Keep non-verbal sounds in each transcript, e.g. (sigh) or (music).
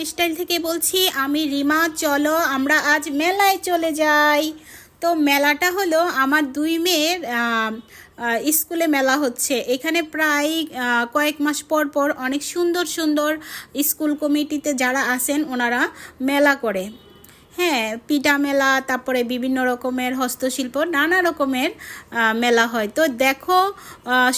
Lifestyle থেকে বলছি, আমি রিমা, চলো আমরা আজ মেলায় চলে যাই। তো মেলাটা হলো আমার দুই মেয়ের স্কুলে মেলা হচ্ছে। এখানে প্রায় কয়েক মাস পর পর অনেক সুন্দর সুন্দর স্কুল কমিটিতে যারা আসেন ওনারা মেলা করে। হ্যাঁ পিঠা মেলা, তারপরে বিভিন্ন রকমের হস্তশিল্প, নানা রকমের মেলা হয়। তো দেখো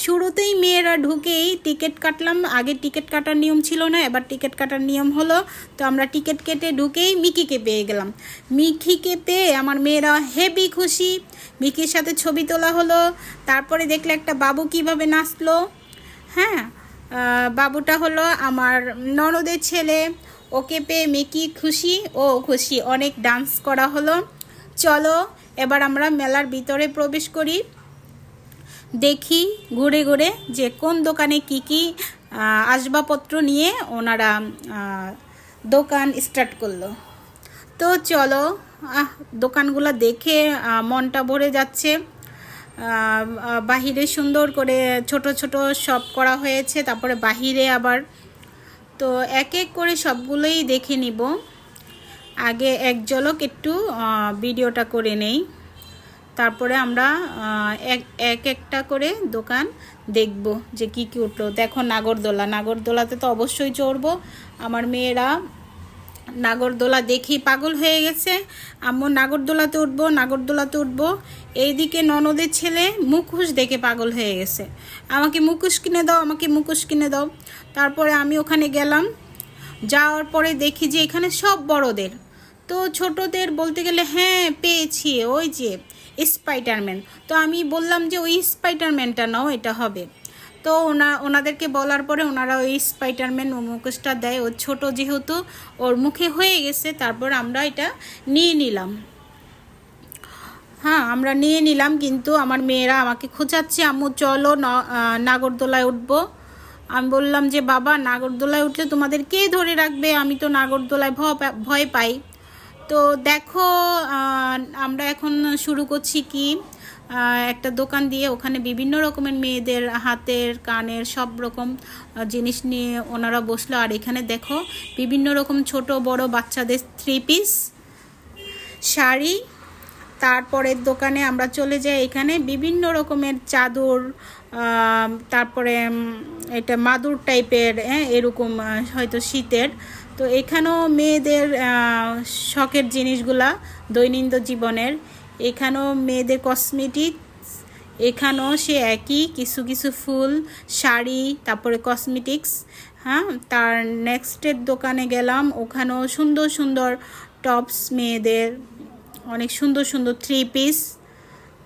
শুরুতেই মেয়েরা ঢুকেই টিকিট কাটলাম। আগে টিকিট কাটার নিয়ম ছিল না, এবার টিকিট কাটার নিয়ম হলো, তো আমরা টিকিট কেটে ঢুকেই মিকিকে পেয়ে গেলাম। মিকিকে পেয়ে আমার মেয়েরা হেভি খুশি। মিকির সাথে ছবি তোলা হলো, তারপরে দেখলে একটা বাবু কীভাবে নাচলো। হ্যাঁ বাবুটা হলো আমার ননদের ছেলে ওকে পেয়ে মেকি খুশি। ও খুশি, অনেক ডান্স করা হলো। চলো, এবার আমরা মেলার ভিতরে প্রবেশ করি। দেখি ঘুরে ঘুরে যে কোন দোকানে কি কি আসবাবপত্র নিয়ে ওনারা দোকান স্টার্ট করল। তো চলো, আহ, দোকানগুলো দেখে মনটা ভরে যাচ্ছে। বাহিরে সুন্দর করে ছোট ছোট শপ করা হয়েছে, তারপরে বাহিরে আবার তো এক এক করে সবগুলোই দেখে নিব। আগে এক ঝলক একটু ভিডিওটা করে নেই। তারপরে আমরা এক একটা করে দোকান দেখব যে কি কি উঠল। দেখো নাগরদোলা, নাগরদোলাতে তো অবশ্যই চড়বো। আমার মেয়েরা নাগরদোলা দেখি পাগল হয়ে গেছে। আম্মু, নাগরদোলাতে উঠবো নাগরদোলাতে উঠবো। এইদিকে ননদের ছেলে মুখোশ দেখে পাগল হয়ে গেছে। আমাকে মুখোশ কিনে দাও, আমাকে মুখোশ কিনে দাও। তারপরে আমি ওখানে গেলাম। যাওয়ার পরে দেখি যে এখানে সব বড়দের। তো ছোটদের বলতে গেলে হ্যাঁ পেয়েছি, ওই যে, স্পাইডারম্যান। তো আমি বললাম যে, ওই স্পাইডারম্যানটা নাও, এটা হবে। তো ওনা, ওনাদেরকে বলার পরে ওনারা ওই স্পাইডারম্যান ও মুখোশটা দেয়। ও ছোট যেহেতু, ওর মুখে হয়ে গেছে, তারপর আমরা এটা নিয়ে নিলাম। হ্যাঁ আমরা নিয়ে নিলাম, কিন্তু আমার মেয়েরা আমাকে খোঁচাচ্ছে, আম্মু, চলো নাগরদোলায় উঠবো। আমি বললাম যে, বাবা, নাগরদোলায় উঠলে তোমাদের কে ধরে রাখবে? আমি তো নাগরদোলায় ভয় পাই। তো দেখো আমরা এখন শুরু করছি কি? একটা দোকান দিয়ে ওখানে বিভিন্ন রকমের মেয়েদের হাতের, কানের সব রকম জিনিস নিয়ে ওনারা বসল। আর এখানে দেখো বিভিন্ন রকম ছোট, বড় বাচ্চাদের থ্রি পিস শাড়ি। তারপরের দোকানে আমরা চলে যাই এখানে। বিভিন্ন রকমের চাদর তারপরে এটা মাদুর টাইপের হ্যাঁ এরকম হয়তো শীতের। তো এখানেও মেয়েদের শখের জিনিসগুলা দৈনন্দিন জীবনের। এখানেও মেয়েদের কসমেটিক এখানেও সে একই, কিছু কিছু ফুল, শাড়ি, তারপরে কসমেটিক্স হ্যাঁ? তার নেক্সটের দোকানে গেলাম, ওখানেও সুন্দর সুন্দর টপস মেয়েদের, অনেক সুন্দর সুন্দর থ্রি পিস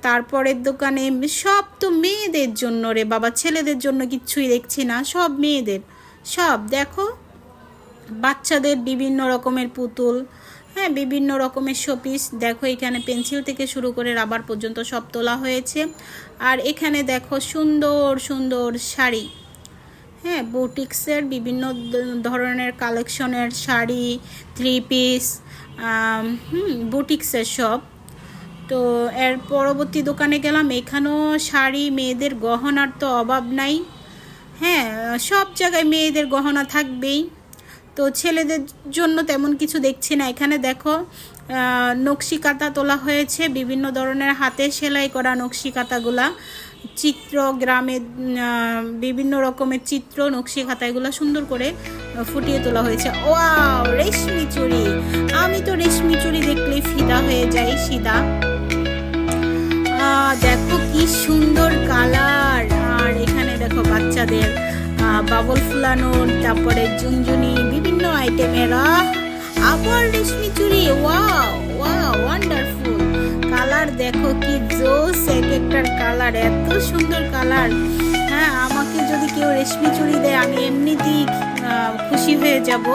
তারপরের দোকানে সব তো মেয়েদের জন্য রে বাবা, ছেলেদের জন্য কিচ্ছুই দেখছি না, সব মেয়েদের, সব। দেখো, বাচ্চাদের বিভিন্ন রকমের পুতুল হ্যাঁ বিভিন্ন রকমের শোপিস। দেখো, এখানে পেন্সিল থেকে শুরু করে রাবার পর্যন্ত সব তোলা হয়েছে। আর এখানে দেখো, সুন্দর সুন্দর শাড়ি। হ্যাঁ বুটিক্সের বিভিন্ন ধরনের কালেকশনের শাড়ি থ্রি পিস বুটিক্সের সব। তো এর পরবর্তী দোকানে গেলাম, এখানেও শাড়ি, মেয়েদের গহনার তো অভাব নাই। হ্যাঁ সব জায়গায় মেয়েদের গহনা থাকবেই। তো ছেলেদের জন্য তেমন কিছু দেখছি না। এখানে দেখো নকশি কাঁথা তোলা হয়েছে, বিভিন্ন ধরনের হাতে সেলাই করা নকশি কাঁথাগুলা, চিত্র গ্রামে বিভিন্ন রকমের চিত্র, নকশি খাতা এগুলো সুন্দর করে ফুটিয়ে তোলা হয়েছে। ওয়াও, রেশমি চুড়ি। আমি তো রেশমি চুড়ি দেখলেই ফিদা হয়ে যাই, সিদা। দেখো কি সুন্দর কালার। আর এখানে দেখো বাচ্চাদের বাবল ফুলানোর তারপরে জুনজুনি বিভিন্ন আইটেমের আবার রেশমি চুড়ি ওয়াও ওয়ান্ডারফুল কালার দেখো কি জোস, এক একটার কালার এত সুন্দর কালার হ্যাঁ আমাকে যদি কেউ রেশমি চুড়ি দেয়, আমি এমনিতেই খুশি হয়ে যাব।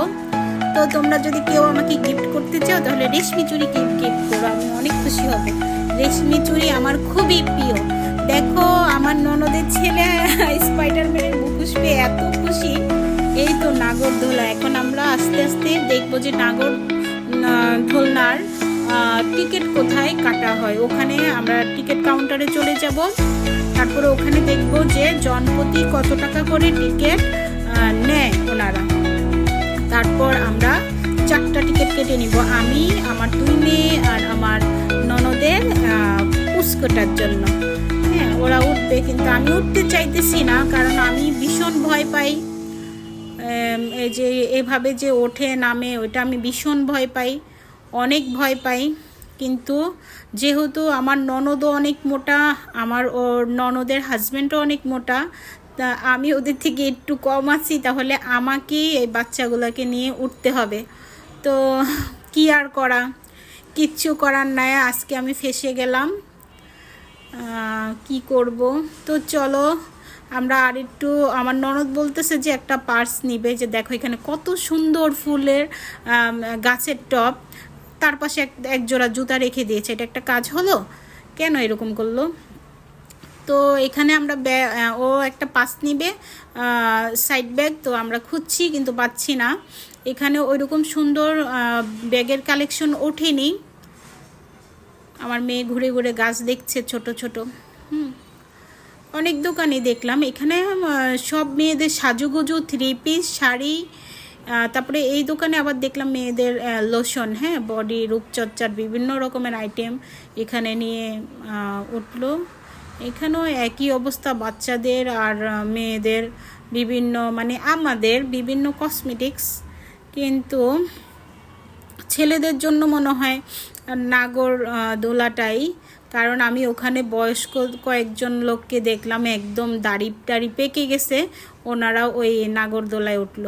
তো তোমরা যদি কেউ আমাকে গিফট করতে চাও, তাহলে রেশমি চুড়ি গিফট গিফট করো, আমি অনেক খুশি হব। রেশমি চুড়ি আমার খুবই প্রিয়। দেখো, আমার ননদের ছেলে স্পাইডারম্যানের মুখোশ পেয়ে এত খুশি। এই তো নাগর নাগরদোলা এখন আমরা আস্তে আস্তে দেখব যে নাগর দোলনার টিকিট কোথায় কাটা হয়। ওখানে আমরা টিকিট কাউন্টারে চলে যাব। তারপরে ওখানে দেখব যে জনপ্রতি কত টাকা করে টিকিট নেয় ওনারা। তারপর আমরা চারটা টিকিট কেটে নিব। আমি, আমার দুই মেয়ে আর আমার ননদের পুস্কটার জন্য। ওরা উঠবে, কিন্তু আমি উঠতে চাইতেছি না, কারণ আমি ভীষণ ভয় পাই। এই যে এভাবে যে ওঠে, নামে, ওইটা আমি ভীষণ ভয় পাই, অনেক ভয় পাই। কিন্তু যেহেতু আমার ননদও অনেক মোটা, আমার ওর ননদের হাজব্যান্ডও অনেক মোটা, তা আমি ওদের থেকে একটু কম আছি, তাহলে আমাকেই এই বাচ্চাগুলোকে নিয়ে উঠতে হবে। তো কি আর করা? কিচ্ছু করার নাই, আজকে আমি ফেসে গেলাম। কি করব? তো চলো, আমরা আর একটু, আমার ননদ বলতেছে যে একটা পার্স নিবে, যে দেখো এখানে কত সুন্দর ফুলের গাছের টপ তার পাশে এক এক জোড়া জুতা রেখে দিয়েছে। এটা একটা কাজ হলো? কেন এরকম করল? তো এখানে আমরা ও একটা পাস নিবে সাইড ব্যাগ, তো আমরা খুঁজছি কিন্তু পাচ্ছি না। এখানে ওইরকম সুন্দর ব্যাগের কালেকশন ওঠেনি। আমার মেয়ে ঘুরে ঘুরে গাছ দেখছে ছোট ছোট। হুম। অনেক দোকানে দেখলাম। এখানে সব মেয়েদের সাজুগুজু থ্রি পিস শাড়ি তারপরে এই দোকানে আবার দেখলাম মেয়েদের লোশন হ্যাঁ বডি রূপচর্চার বিভিন্ন রকমের আইটেম এখানে নিয়ে উঠল। এখানেও একই অবস্থা বাচ্চাদের আর মেয়েদের বিভিন্ন মানে আমাদের বিভিন্ন কসমেটিক্স কিন্তু ছেলেদের জন্য মনে হয় নাগর দোলাটাই। কারণ আমি ওখানে বয়স্ক কয়েকজন লোককে দেখলাম, একদম দাড়ি টাড়ি পেকে গেছে। ওনারা ওই নাগরদোলায় উঠল।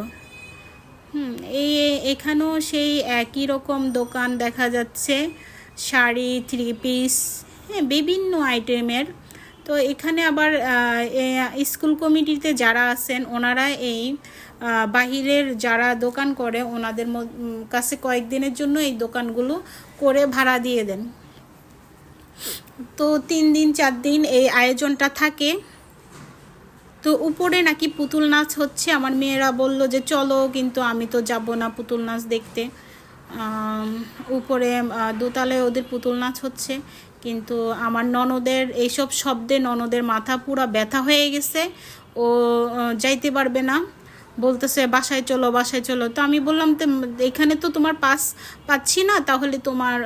হুম, এই এখানেও সেই একই রকম দোকান দেখা যাচ্ছে। শাড়ি থ্রি পিস হ্যাঁ বিভিন্ন আইটেমের তো এখানে আবার স্কুল কমিটিতে যারা আছেন, ওনারা এই বাহিরের যারা দোকান করে, ওনাদের কাছে কয়েকদিনের জন্য এই দোকানগুলো করে ভাড়া দিয়ে দেন। তো তিন দিন, চার দিন এই আয়োজনটা থাকে। তো উপরে নাকি পুতুল নাচ হচ্ছে। আমার মেয়েরা বলল যে, চলো, কিন্তু আমি তো যাব না পুতুল নাচ দেখতে। উপরে দোতলায় ওদের পুতুল নাচ হচ্ছে। কিন্তু আমার ননদের, এইসব শব্দে ননদের মাথা পুরা ব্যথা হয়ে গেছে। ও যাইতে পারবে না। বলতেছে, বাসায় চলো বাসায় চলো। তো আমি বললাম, তো, এখানে তো তোমার পাস পাচ্ছি না, তাহলে তোমার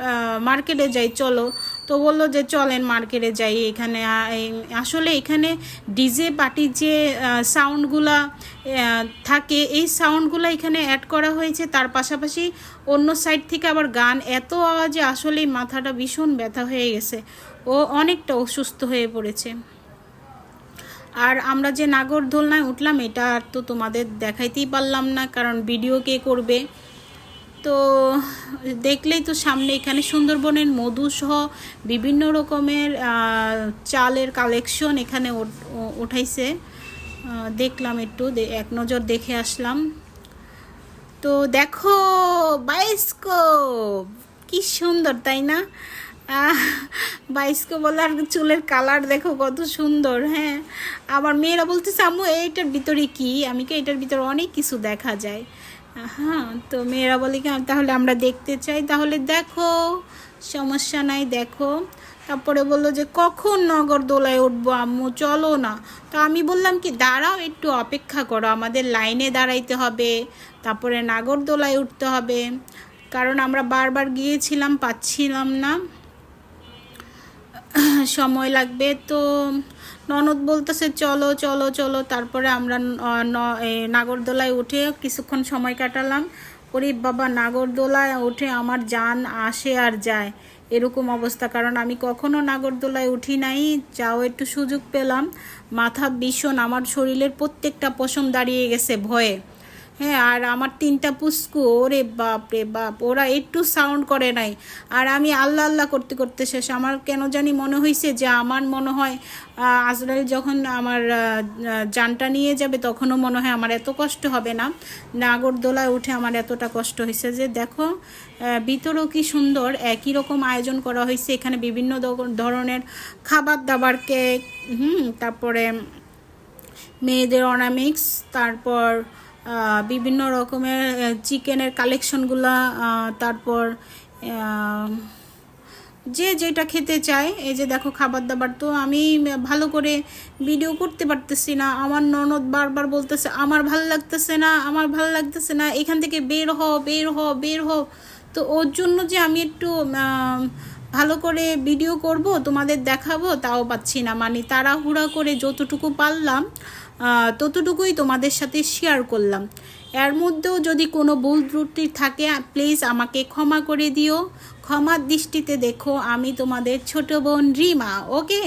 মার্কেটে যাই, চলো। তো বলল যে, চলেন মার্কেটে যাই, এখানে আসলে এখানে ডিজে পার্টির যে সাউন্ডগুলা থাকে, এই সাউন্ডগুলো এখানে অ্যাড করা হয়েছে। তার পাশাপাশি অন্য সাইড থেকে আবার গান এত আওয়াজে আসলেই মাথাটা ভীষণ ব্যথা হয়ে গেছে। ও অনেকটা অসুস্থ হয়ে পড়েছে। আর আমরা যে নাগর নাগরদোলনায় উঠলাম, এটা আর তো তোমাদের দেখাইতেই পারলাম না, কারণ ভিডিও কে করবে। তো দেখলেই তো সামনে এখানে সুন্দরবনের মধু সহ বিভিন্ন রকমের চালের কালেকশন এখানে উঠাইছে দেখলাম একটু এক নজর দেখে আসলাম। তো দেখো বায়োস্কোপ কি সুন্দর, তাই না? বাইস্কোপ আর চুলের কালার দেখো কত সুন্দর হ্যাঁ। আমার মেয়েরা বলতেছে, আম্মু, এইটার ভিতরে কি? আমি কি এটার ভিতরে অনেক কিছু দেখা যায়। হ্যাঁ তো মেয়েরা বলে কি, তাহলে আমরা দেখতে চাই। তাহলে দেখো, সমস্যা নাই, দেখো। তারপরে বলল যে, কখন নগরদোলায় উঠবো আম্মু? চলো না। তো আমি বললাম কি, দাঁড়াও একটু, অপেক্ষা করো, আমাদের লাইনে দাঁড়াইতে হবে। তারপরে নাগরদোলায় উঠতে হবে। কারণ আমরা বারবার গিয়েছিলাম, পাচ্ছিলাম না। (laughs) সময় লাগবে। তো ননদ বলতেছে, চলো চলো চলো। তারপরে আমরা নাগরদোলায় উঠে কিছুক্ষণ সময় কাটালাম। ওরে বাবা, নাগরদোলায় উঠে আমার জান আসে আর যায়। এরকম অবস্থা। কারণ আমি কখনো নাগরদোলায় উঠি নাই, যাও একটু সুযোগ পেলাম। মাথা ভীষণ, আমার শরীরের প্রত্যেকটা পশম দাঁড়িয়ে গেছে ভয়ে। হ্যাঁ আর আমার তিনটা পুস্কু ওরে বাপ রে বাপ, ওরা একটু সাউন্ড করে নাই। আর আমি আল্লাহ আল্লাহ করতে করতে শেষ। আমার কেন জানি মনে হয়েছে যে আমার মনে হয় আজরাইল যখন আমার যানটা নিয়ে যাবে তখনও মনে হয় আমার এত কষ্ট হবে না। নাগরদোলায় উঠে আমার এতটা কষ্ট হয়েছে যে দেখো ভিতরেও কি সুন্দর, একই রকম আয়োজন করা হয়েছে এখানে বিভিন্ন ধরনের খাবার দাবার কেক হুম, তারপরে মেয়েদের অর্নামিক্স তারপর বিভিন্ন রকমের চিকেনের কালেকশনগুলা তারপর যে যেটা খেতে চায়, এই যে দেখো খাবার দাবার তো আমি ভালো করে ভিডিও করতে পারতেছি না। আমার ননদ বারবার বলতেছে, আমার ভালো লাগতেছে না, আমার ভালো লাগতেছে না, এখান থেকে বের হ বের হ বের হ তো ওর জন্য যে আমি একটু ভালো করে ভিডিও করব, তোমাদের দেখাবো, তাও পাচ্ছি না। মানে তাড়াহুড়া করে যতটুকু পারলাম ততটুকুই তোমাদের সাথে শেয়ার করলাম। এর মধ্যেও যদি কোনো ভুল ত্রুটি থাকে প্লিজ আমাকে ক্ষমা করে দিও। ক্ষমার দৃষ্টিতে দেখো, আমি তোমাদের ছোট বোন রিমা ওকে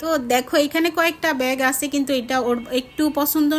তো দেখো, এখানে কয়েকটা ব্যাগ আছে, কিন্তু এটা ওর একটু পছন্দ